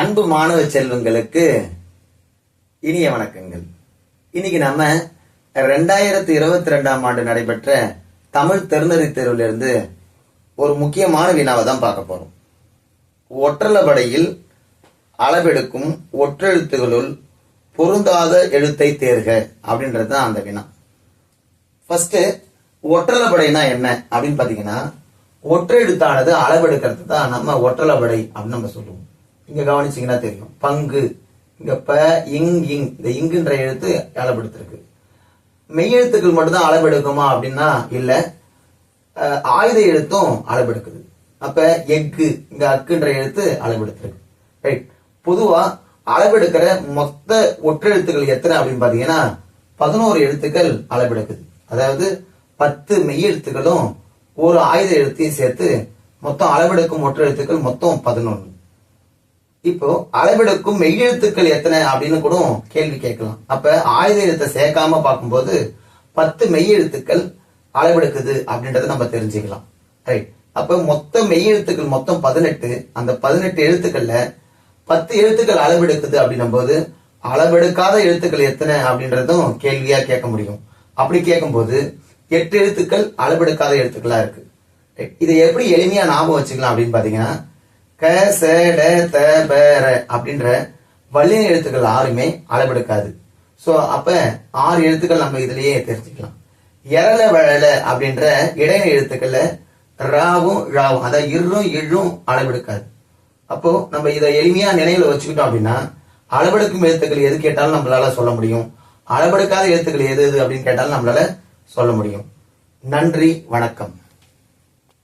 அன்பு மாணவ செல்வங்களுக்கு இனிய வணக்கங்கள். இன்னைக்கு நம்ம ரெண்டாயிரத்தி இருபத்தி ரெண்டாம் ஆண்டு நடைபெற்ற தமிழ் திறந்தறி தேர்விலிருந்து ஒரு முக்கியமான வினாவை தான் பார்க்க போறோம். ஒற்றலபடையில் அளவெடுக்கும் ஒற்றெழுத்துகளுள் பொருந்தாத எழுத்தை தேர்க அப்படின்றது தான் அந்த வினா. ஃபர்ஸ்ட் ஒற்றலபடைனா என்ன அப்படின்னு பாத்தீங்கன்னா ஒற்றை எழுத்தானது அளவெடுக்கிறது தான் நம்ம ஒற்றலபடை அப்படின்னு நம்ம சொல்லுவோம். இங்க கவனிச்சிங்கன்னா தெரியும். பங்கு. இங்க ப இங் இங். இந்த இங்குன்ற எழுத்து அளவெடுத்திருக்கு. மெய்யெழுத்துக்கள் மட்டும்தான் அளவெடுக்குமா அப்படின்னா இல்ல. ஆயுத எழுத்தும் அளவெடுக்குது. அப்ப எஃகு இங்க அக்குன்ற எழுத்து அளவெடுத்திருக்கு. ரைட் பொதுவா அளவெடுக்கிற மொத்த ஒற்றெழுத்துக்கள் எத்தனை அப்படின்னு பாத்தீங்கன்னா பதினோரு எழுத்துக்கள் அளவெடுக்குது. அதாவது பத்து மெய்யெழுத்துக்களும் ஒரு ஆயுத எழுத்தையும் சேர்த்து மொத்தம் அளவெடுக்கும் ஒற்றெழுத்துக்கள் மொத்தம் பதினொன்று இப்போ அளவெடுக்கும் மெய்யெழுத்துக்கள் எத்தனை அப்படின்னு கூட கேள்வி கேட்கலாம். அப்ப ஆயுத எழுத்தை சேர்க்காம பார்க்கும்போது பத்து மெய்யெழுத்துக்கள் அளவெடுக்குது அப்படின்றத நம்ம தெரிஞ்சுக்கலாம். ரைட் அப்ப மொத்த மெய்யெழுத்துக்கள் மொத்தம் பதினெட்டு. அந்த பதினெட்டு எழுத்துக்கள்ல பத்து எழுத்துக்கள் அளவெடுக்குது அப்படின்னும் போது அளவெடுக்காத எழுத்துக்கள் எத்தனை அப்படின்றதும் கேள்வியா கேட்க முடியும். அப்படி கேட்கும்போது எட்டு எழுத்துக்கள் அளவெடுக்காத எழுத்துக்களா இருக்கு. ரைட். இதை எப்படி எளிமையா ஞாபகம் வச்சுக்கலாம் அப்படின்னு பாத்தீங்கன்னா க ச ட த ப ர அப்படின்ற வல்லின எழுத்துக்கள் ஆறுமே அளவெடுக்காது. சோ அப்ப ஆறு எழுத்துக்கள் நம்ம இதுலயே தெரிஞ்சுக்கலாம். எரல வழல அப்படின்ற இடைநிலை எழுத்துக்கள்ல ராவும் ழாவும் அதாவது இரும் இழும் அளவெடுக்காது. அப்போ நம்ம இதை எளிமையா நினைவில் வச்சுக்கிட்டோம் அப்படின்னா அளவெடுக்கும் எழுத்துக்கள் எது கேட்டாலும் நம்மளால சொல்ல முடியும். அளவெடுக்காத எழுத்துக்கள் எது எது அப்படின்னு கேட்டாலும் நம்மளால சொல்ல முடியும். நன்றி வணக்கம்.